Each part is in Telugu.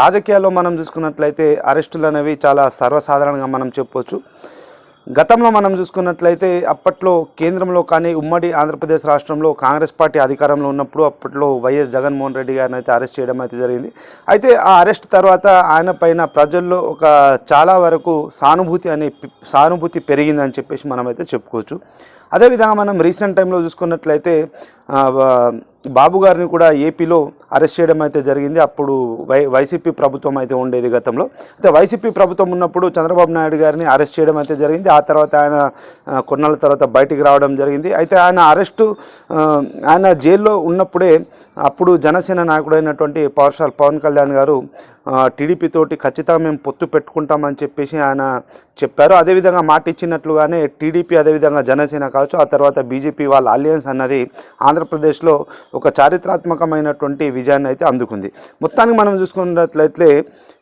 రాజకీయాల్లో మనం చూసుకున్నట్లయితే అరెస్టులు అనేవి చాలా సర్వసాధారణంగా మనం చెప్పొచ్చు. గతంలో మనం చూసుకున్నట్లయితే అప్పట్లో కేంద్రంలో కానీ ఉమ్మడి ఆంధ్రప్రదేశ్ రాష్ట్రంలో కాంగ్రెస్ పార్టీ అధికారంలో ఉన్నప్పుడు అప్పట్లో వైఎస్ జగన్మోహన్ రెడ్డి గారిని అయితే అరెస్ట్ చేయడం అయితే జరిగింది. అయితే ఆ అరెస్ట్ తర్వాత ఆయన పైన ప్రజల్లో ఒక చాలా వరకు సానుభూతి అనే సానుభూతి పెరిగిందని చెప్పేసి మనమైతే చెప్పుకోవచ్చు. అదేవిధంగా మనం రీసెంట్ టైంలో చూసుకున్నట్లయితే బాబు గారిని కూడా ఏపీలో అరెస్ట్ చేయడం అయితే జరిగింది. అప్పుడు వై వైసీపీ ప్రభుత్వం అయితే ఉండేది గతంలో. అయితే వైసీపీ ప్రభుత్వం ఉన్నప్పుడు చంద్రబాబు నాయుడు గారిని అరెస్ట్ చేయడం అయితే జరిగింది. ఆ తర్వాత ఆయన కొన్నాళ్ళ తర్వాత బయటికి రావడం జరిగింది. అయితే ఆయన అరెస్టు ఆయన జైల్లో ఉన్నప్పుడే అప్పుడు జనసేన నాయకుడైనటువంటి పవర్షాల్ పవన్ కళ్యాణ్ గారు టీడీపీతోటి టీడీపీ తోటి ఖచ్చితంగా మేము పొత్తు పెట్టుకుంటామని చెప్పేసి ఆయన చెప్పారు. అదేవిధంగా మాట ఇచ్చినట్లుగానే టీడీపీ అదేవిధంగా జనసేన కావచ్చు ఆ తర్వాత బీజేపీ వాళ్ళ అలయన్స్ అన్నది ఆంధ్రప్రదేశ్లో ఒక చారిత్రాత్మకమైనటువంటి విజయాన్ని అయితే అందుకుంది. మొత్తానికి మనం చూసుకున్నట్లయితే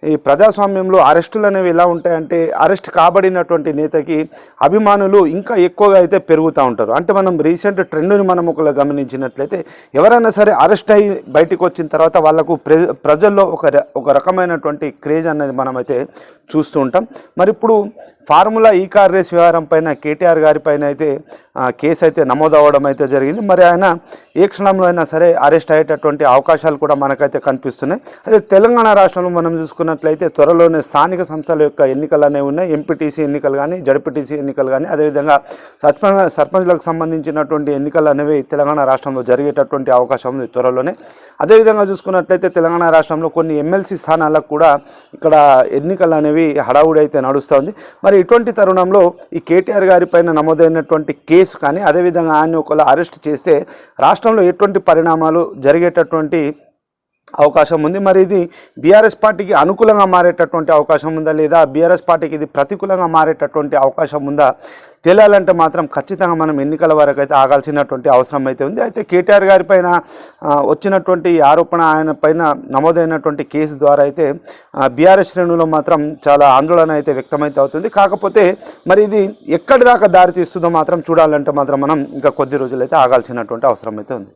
ఈ ప్రజాస్వామ్యంలో అరెస్టులు అనేవి ఎలా ఉంటాయంటే అరెస్ట్ కాబడినటువంటి నేతకి అభిమానులు ఇంకా ఎక్కువగా అయితే పెరుగుతూ ఉంటారు. అంటే మనం రీసెంట్ ట్రెండ్ని మనం ఒకవేళ గమనించినట్లయితే ఎవరైనా సరే అరెస్ట్ అయ్యి బయటికి వచ్చిన తర్వాత వాళ్ళకు ప్రజల్లో ఒక ఒక రకమైనటువంటి క్రేజ్ అనేది మనమైతే చూస్తూ ఉంటాం. మరి ఇప్పుడు ఫార్ములా ఈ కార్ రేస్ వ్యవహారం పైన కేటీఆర్ గారి పైన అయితే కేసు అయితే నమోదు అవ్వడం అయితే జరిగింది. మరి ఆయన ఏ క్షణంలో అయినా సరే అరెస్ట్ అయ్యేటటువంటి అవకాశాలు కూడా మనకైతే కనిపిస్తున్నాయి. అదే తెలంగాణ రాష్ట్రంలో మనం చూసుకున్నట్లయితే త్వరలోనే స్థానిక సంస్థల యొక్క ఎన్నికలు అనేవి ఉన్నాయి. ఎంపీటీసీ ఎన్నికలు కానీ జడ్పీటీసీ ఎన్నికలు కానీ అదేవిధంగా సర్పంచ్ సర్పంచ్లకు సంబంధించినటువంటి ఎన్నికలు అనేవి తెలంగాణ రాష్ట్రంలో జరిగేటటువంటి అవకాశం ఉంది త్వరలోనే. అదేవిధంగా చూసుకున్నట్లయితే తెలంగాణ రాష్ట్రంలో కొన్ని ఎమ్మెల్సీ స్థానాలకు కూడా ఇక్కడ ఎన్నికలు అనేవి హడావుడి అయితే నడుస్తుంది. మరి ఇటువంటి తరుణంలో ఈ కేటీఆర్ గారి పైన నమోదైనటువంటి కేసు కానీ అదేవిధంగా ఆయన ఒకవేళ అరెస్ట్ చేస్తే రాష్ట్రంలో ఎటువంటి పరిణామాలు జరిగేటటువంటి అవకాశం ఉంది. మరి ఇది బీఆర్ఎస్ పార్టీకి అనుకూలంగా మారేటటువంటి అవకాశం ఉందా లేదా? బీఆర్ఎస్ పార్టీకి ఇది ప్రతికూలంగా మారేటటువంటి అవకాశం ఉందా? తెలియాలంటే మాత్రం ఖచ్చితంగా మనం ఎన్నికల వరకు అయితే ఆగాల్సినటువంటి అవసరం అయితే ఉంది. అయితే కేటీఆర్ గారి పైన వచ్చినటువంటి ఆరోపణ ఆయన పైన నమోదైనటువంటి కేసు ద్వారా అయితే బీఆర్ఎస్ శ్రేణులో మాత్రం చాలా ఆందోళన అయితే వ్యక్తమైతే అవుతుంది. కాకపోతే మరి ఇది ఎక్కడి దాకా దారి తీస్తుందో మాత్రం చూడాలంటే మాత్రం మనం ఇంకా కొద్ది రోజులైతే ఆగాల్సినటువంటి అవసరం అయితే ఉంది.